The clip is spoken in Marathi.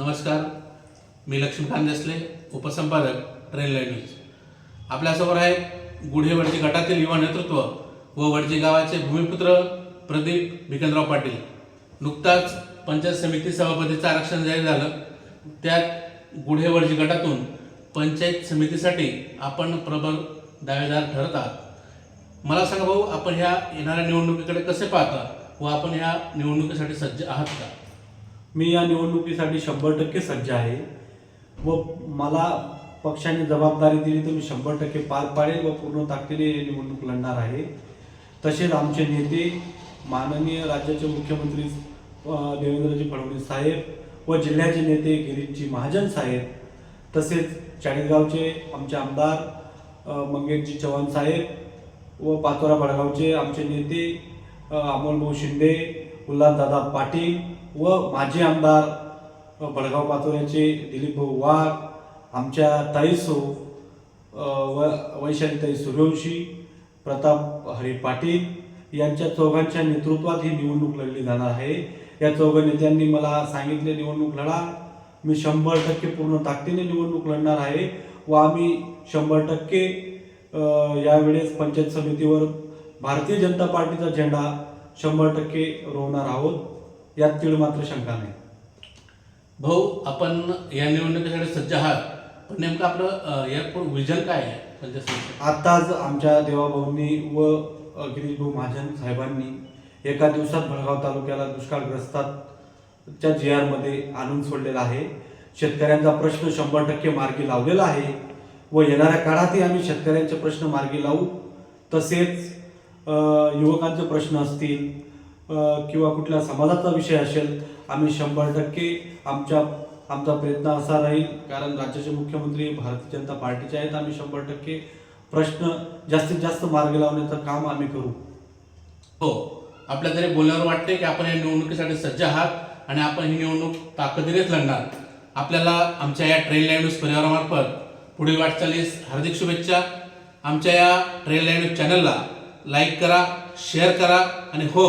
नमस्कार. मी लक्ष्मीकांत देसले उपसंपादक ट्रेन लाईन न्यूज. आपल्यासमोर आहे गुढे वडजी गटातील युवा नेतृत्व व वडजी गावाचे भूमिपुत्र प्रदीप भिकनराव पाटील. नुकताच पंचायत समिती सभापतीचं आरक्षण जाहीर झालं. त्यात गुढे वडजी गटातून पंचायत समितीसाठी आपण प्रबळ दावेदार ठरत आहात. मला सांगा भाऊ आपण ह्या येणाऱ्या निवडणुकीकडे कसे पाहता व आपण ह्या निवडणुकीसाठी सज्ज आहात का? मी या निवडणुकीसाठी शंभर टक्के सज्ज आहे व मला पक्षाने जबाबदारी दिली तर मी शंभर टक्के पार पाडेल व पूर्ण ताकदीने निवडणूक लढणार आहे. तसेच आमचे नेते माननीय राज्याचे मुख्यमंत्री देवेंद्रजी फडणवीस साहेब व जिल्ह्याचे नेते गिरीशजी महाजन साहेब तसेच चाळीसगावचे आमचे आमदार मंगेशजी चव्हाण साहेब व पाचोरा बडगावचे आमचे नेते अ, अमोलभाऊ शिंदे उल्हासदादा पाटील व माजी आमदार अ, बडगाव पाचोऱ्याचे दिलीपभाऊ वाघ आमच्या ताईसो व वैशालीताई सूर्यवंशी प्रताप हरी पाटील यांच्या चौघांच्या नेतृत्वात ही निवडणूक लढली जाणार आहे. या चौघ नेत्यांनी मला सांगितले निवडणूक लढा. मी शंभर टक्के पूर्ण ताकदीने निवडणूक लढणार आहे व आम्ही शंभर टक्के यावेळेस पंचायत समितीवर भारतीय जनता पार्टीचा झेंडा शंभर टक्के रोवणार आहोत. यात तीळ मात्र शंका नाही. भाऊ आपण या निवडणुकीसाठी सज्ज आहात. पण नेमकं आपलं अं, या विजन काय आहे? आताच आमच्या देवाभाऊंनी व अ, गिरीशभाऊ महाजन साहेबांनी एका दिवसात भडगाव तालुक्याला दुष्काळग्रस्ताच्या जी आरमध्ये आणून सोडलेला आहे. शेतकऱ्यांचा प्रश्न शंभर टक्के मार्गी लावलेला आहे व येणाऱ्या काळातही आम्ही शेतकऱ्यांचे प्रश्न मार्गी लावू. तसेच युवकांचे प्रश्न असतील किंवा कुठल्या समाजाचा विषय असेल आम्ही शंभर टक्के आमच्या आमचा प्रयत्न असा राहील. कारण राज्याचे मुख्यमंत्री भारतीय जनता पार्टीचे आहेत आम्ही शंभर टक्के प्रश्न जास्तीत जास्त मार्गी लावण्याचं काम आम्ही करू. हो. आपल्या तरी बोलण्यावर वाटते की आपण या निवडणुकीसाठी सज्ज आहात आणि आपण ही निवडणूक ताकदीनेच लढणार. आपल्याला आमच्या या ट्रेन लाईन न्यूज परिवारामार्फत पुढील वाटचालीस हार्दिक शुभेच्छा. आमच्या या ट्रेन लाईन न्यूज चॅनलला लाईक करा शेअर करा आणि हो